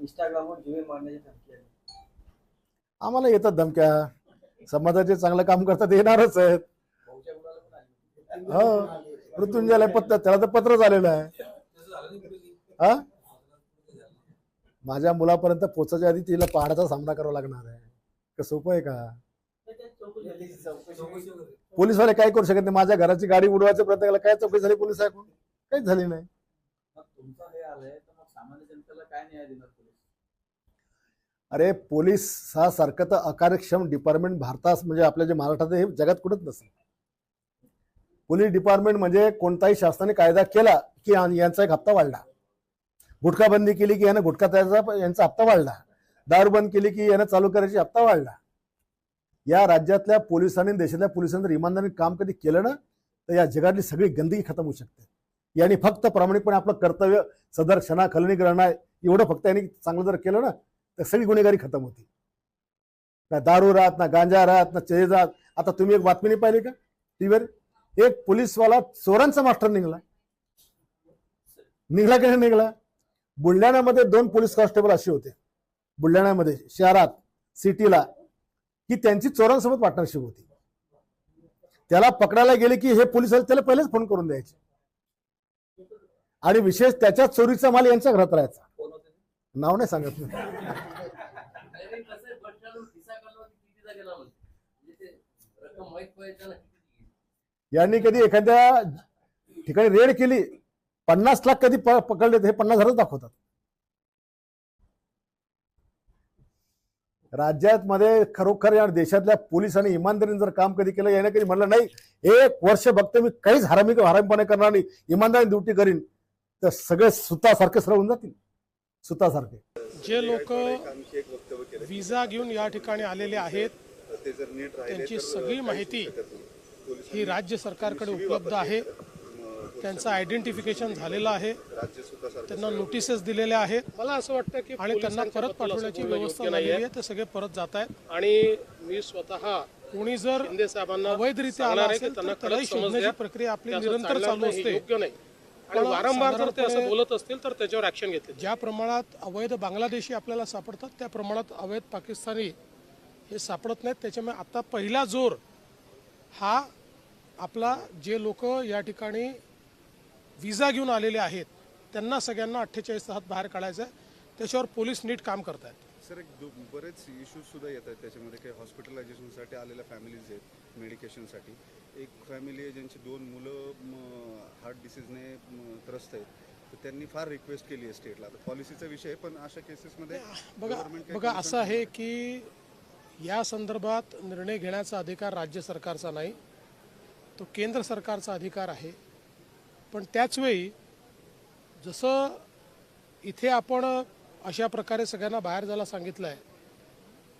इंस्टाग्रामवर जुवे मारण्याची धमकी आली आम्हाला येतात धमक्या. समाजाचे चांगलं काम करतात येणारच आहेत. हो मृत्युंजयला पत्र त्याला तर पत्र झालेलं आहे. हा? माझ्या मुलापर्यंत पोचायच्या आधी तिला पहाडाचा सामना करावा लागणार आहे. का सोपं आहे का? पोलीसवाले काय करू शकत नाही? माझ्या घराची गाडी उडवायचा प्रयत्न केला काय चौकशी झाली पोलीस ऐकून काहीच झाली नाही. आलंय तर मग सामान्य जनतेला काय न्याय देणार पोलीस? अरे पोलीस हा सारखं तर अकार्यक्षम डिपार्टमेंट भारतात म्हणजे आपल्या जे महाराष्ट्रात हे जगात कुठंच नसेल. पोलीस डिपार्टमेंट म्हणजे कोणताही शासनाने कायदा केला की यांचा एक हप्ता वाढला. गुटखा बंदी केली की यानं गुटखा त्याचा यांचा हप्ता वाढला. दारू बंद केली की यानं चालू करायची हप्ता वाढला. या राज्यातल्या पोलिसांनी देशातल्या पोलिसांनी जर इमानदारीने काम कधी केलं ना तर या जगातली सगळी गंदगी खतम होऊ शकते. यांनी फक्त प्रामाणिकपणे आपलं कर्तव्य सदर क्षणा खलनीकरण आहे एवढं फक्त यांनी चांगलं जर केलं ना तर सगळी गुन्हेगारी खतम होती. ना दारू राहत ना गांजा राहत ना चेज राहत आता तुम्ही एक बातमी नाही पाहिली का? टीव्हीवर? एक पोलीसवाला चोरांचा मास्टर निघाला. निघाला की नाही निघाला? बुलढाण्यामध्ये दोन पोलीस कॉन्स्टेबल असे होते. बुलढाण्यामध्ये शहरात सिटीला की त्यांची चोरांसोबत पार्टनरशिप होती. त्याला पकडायला गेले की हे पोलीस त्याला पहिलेच फोन करून द्यायचे. आणि विशेष त्याच्या चोरीचा माल यांच्या घरात राहायचा? नाव नाही सांगत म्हणजे. यांनी कधी एखाद्या ठिकाणी रेड केली पन्नास लाख कधी पकडले हे पन्नास हजारच दाखवतात. राज्यात मध्ये खरोखर या देशातल्या पोलिसांनी इमानदारीने जर काम कधी केलं याने कधी म्हणलं नाही एक वर्ष बघतो मी काहीच हरामी हरामीपणे करणार नाही इमानदारी ड्युटी करीन. तर सगळे सुतासारखे सरळ होऊन जातील. सुतासारखे. जे लोक विजा घेऊन या ठिकाणी आलेले आहेत त्यांची सगळी माहिती ही राज्य सरकारकडे उपलब्ध आहे. त्यांचं आयडेंटिफिकेशन झालेलं आहे. त्यांना नोटिसेस दिलेल्या आहेत. मला असं वाटतं की आणि त्यांना परत पाठवण्याची व्यवस्था झालेली आहे. ते सगळे परत जात आहेत. आणि मी स्वतः कोणी जर शिंदे साहेबांना अवैधरित्या आला असेल तर त्यालाही शोधण्याची प्रक्रिया आपली निरंतर चालू असते. योग्य नाही. आणि वारंवार जर ते असं बोलत असतील तर त्याच्यावर ऍक्शन घेतली. ज्या प्रमाणात अवैध बांगलादेशी आपल्याला सापडतात त्या प्रमाणात अवैध पाकिस्तानी हे सापडत नाहीत. त्याच्यामुळे आता पहिला जोर हा आपला जे लोक या ठिकाणी विजा घेऊन आलेले आहेत त्यांना सगळ्यांना अठ्ठेचाळीस तासात बाहेर काढायचं आहे त्याच्यावर पोलीस नीट काम करत आहेत सर एक दो- बरेच इश्यूज सुद्धा येत आहेत त्याच्यामध्ये. काही हॉस्पिटलायझेशनसाठी आलेल्या फॅमिलीज आहेत मेडिकेशनसाठी एक फॅमिली आहे ज्यांची दोन मुलं हार्ट डिसीजने त्रस्त आहेत. तर त्यांनी फार रिक्वेस्ट केली आहे स्टेटला आता पॉलिसीचा विषय आहे, पण अशा केसेसमध्ये बघा बघा असं आहे की या संदर्भात निर्णय घेण्याचा अधिकार राज्य सरकारचा नाही. तो केंद्र सरकारचा अधिकार आहे. पण त्याचवेळी जसं इथे आपण अशा प्रकारे सगळ्यांना बाहेर जायला सांगितलं आहे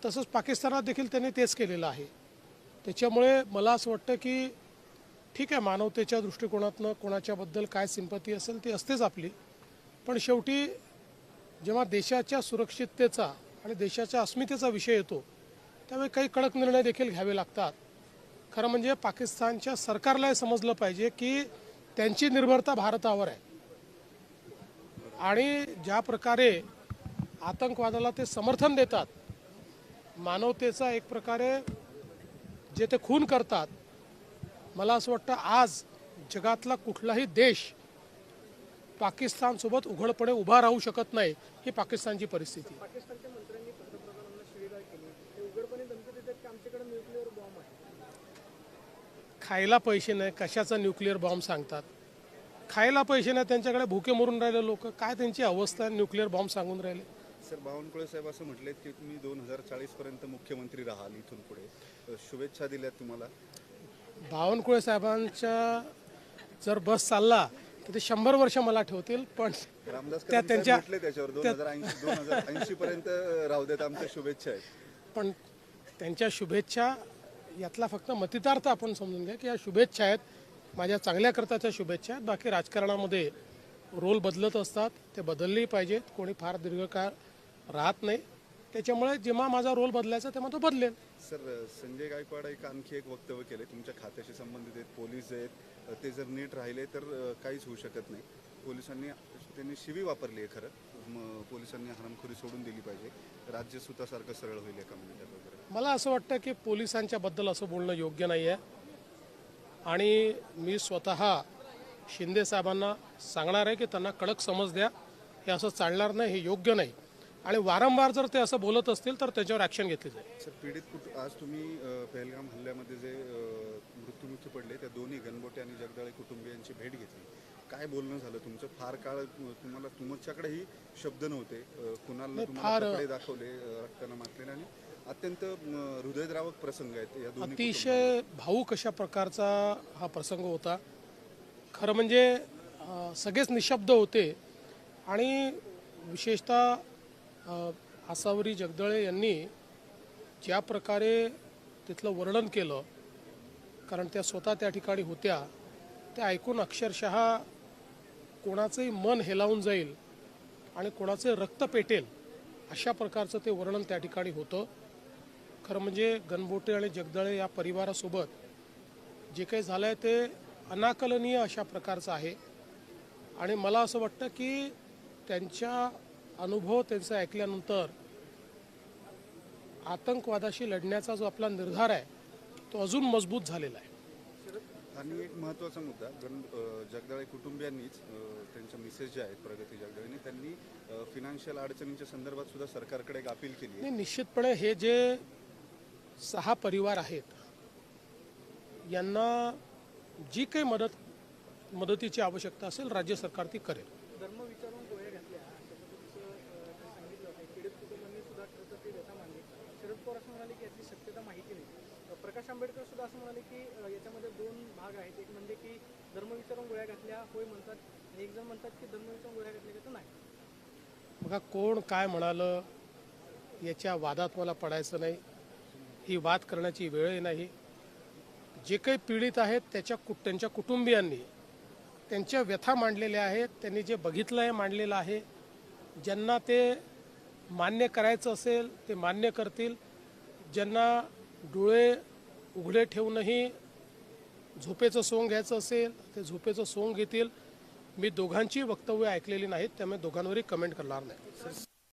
तसंच पाकिस्तानात देखील त्यांनी तेच केलेलं आहे. त्याच्यामुळे मला असं वाटतं की ठीक आहे मानवतेच्या दृष्टिकोनातनं कोणाच्याबद्दल काय सिंपती असेल ती असतेच आपली. पण शेवटी जेव्हा देशाच्या सुरक्षिततेचा आणि देशाच्या अस्मितेचा विषय येतो त्यावेळी काही कडक निर्णय देखील घ्यावे लागतात. खरं म्हणजे पाकिस्तानच्या सरकारला हे समजलं पाहिजे की त्यांची निर्भरता भारतावर आहे. आणि ज्या प्रकारे आतंकवादाला ते समर्थन देतात. मानवतेचा एक प्रकारे जे ते खून करतात मला असं वाटतं आज जगातला कुठलाही देश पाकिस्तानसोबत उघडपणे उभा राहू शकत नाही ही पाकिस्तानची परिस्थिती. खायला पैसे नाही कशाचा न्यूक्लिअर बॉम्ब सांगतात? खायला पैसे नाही त्यांच्याकडे भुके मरून राहिले लोक. काय त्यांची अवस्था आहे न्यूक्लिअर बॉम्ब सांगून राहिले? सर बावनकुळे साहेब असं म्हटलेत की तुम्ही दोन हजार चाळीस पर्यंत मुख्यमंत्री राहाल इथून पुढे. शुभेच्छा दिल्यात तुम्हाला. बावनकुळे साहेबांच्या जर बस चालला तर ते शंभर वर्ष मला ठेवतील पण रामदास त्या त्यांच्या म्हटले त्याच्यावर दोन हजार ऐंशी दोन हजार ऐंशी पर्यंत राहू देत आमच्या शुभेच्छा आहेत. पण त्यांच्या शुभेच्छा यातला फक्त मतितार्थ आपण समजून घ्या की या शुभेच्छा आहेत. माझ्या चांगल्या करताच्या शुभेच्छा आहेत. बाकी राजकारणामध्ये रोल बदलत असतात ते बदललेही पाहिजेत. कोणी फार दीर्घकाळ राहत नाही. त्याच्यामुळे जेव्हा माझा रोल बदलायचा तेव्हा तो बदलेल. सर संजय गायकवाड एक आणखी एक वक्तव्य केले तुमच्या खात्याशी संबंधित आहेत. पोलीस आहेत. ते जर नीट राहिले तर काहीच होऊ शकत नाही. पोलिसांनी त्यांनी शिवी वापरली आहे खरं. पोलिसांनी हरामखोरी सोडून दिली पाहिजे. राज्य सुतासारखं सरळ होईल एका मिनिटात वगैरे. मला असं वाटतं की पोलिसांच्या बद्दल असं बोलणं योग्य नाही आहे आणि मी स्वतः शिंदे साहेबांना सांगणार आहे की त्यांना कडक समज द्या. हे असं चालणार नाही हे योग्य नाही. आणि वारंवार जर ते असं बोलत असतील तर त्याच्यावर ॲक्शन घेतली जाईल. सर पीडित कुट आज तुम्ही पहलगाम हल्ल्यामध्ये जे मृत्युमुखी पडले त्या दोन्ही गणबोटे आणि जगदाळे कुटुंबियांची भेट घेतली. काय बोलणं झालं तुमचं? फार काळ तुम्हाला तुमच्याकडेही शब्द नव्हते. कुणाला तुम्हाला दाखवले रक्तानं माखलेले आणि अत्यंत हृदयद्रावक प्रसंग आहेत या अतिशय भाऊक अशा प्रकारचा हा प्रसंग होता. खरं म्हणजे सगळेच निशब्द होते आणि विशेषतः आसावरी जगदळे यांनी ज्या प्रकारे तिथलं वर्णन केलं कारण त्या स्वतः त्या ठिकाणी होत्या त्या ऐकून अक्षरशः कोणाचंही मन हेलावून जाईल आणि कोणाचे रक्त पेटेल अशा प्रकारचं ते वर्णन त्या ठिकाणी होतं. खरं म्हणजे गणबोटे आणि जगदळे या परिवारासोबत जे काही झालं आहे ते अनाकलनीय अशा प्रकारचं आहे. आणि मला असं वाटतं की त्यांच्या अनुभव त्यांचं ऐकल्यानंतर आतंकवादाशी लढण्याचा जो आपला निर्धार आहे तो अजून मजबूत झालेला आहे. आणि एक महत्त्वाचा मुद्दा अ, जगदाळे कुटुंबियांनीच त्यांच्या मिसेस ज्या आहेत प्रगती जगदाळेंनी त्यांनी फिनान्शियल अडचणींच्या संदर्भात सुद्धा सरकारकडे एक अपील केली आहे. आणि निश्चितपणे हे जे सहा परिवार आहेत यांना जी काही मदत मदतीची आवश्यकता असेल राज्य सरकार ती करेल धर्म विचारून गोळ्या घातल्या अशा पद्धतीचं अं, त्यांनी सांगितलं होतं पीडित कुटुंबांनी सुद्धा खरं तर ते व्यथा मांडली शरद पवार असं म्हणाले की याची शक्यता माहिती नाही. प्रकाश आंबेडकर सुद्धा असं म्हणाले की याच्यामध्ये दोन भाग आहेत. एक म्हणजे की धर्म विचारून गोळ्या घातल्या होय म्हणतात एक जण म्हणतात की धर्म विचारून गोळ्या घातल्या तर नाही. बघा कोण काय म्हणालं याच्या वादात मला पडायचं नाही. ही वाद करण्याची वेळही नाही. जे काही पीडित आहेत त्याच्या कु त्यांच्या कुटुंबियांनी त्यांच्या व्यथा मांडलेल्या आहेत त्यांनी जे बघितलं आहे मांडलेलं आहे ज्यांना ते मान्य करायचं असेल ते मान्य करतील. ज्यांना डोळे उघडे ठेवूनही झोपेचं सोंग घ्यायचं असेल ते झोपेचं सोंग घेतील. मी दोघांची वक्तव्य ऐकलेली नाहीत त्यामुळे दोघांवरही कमेंट करणार नाही.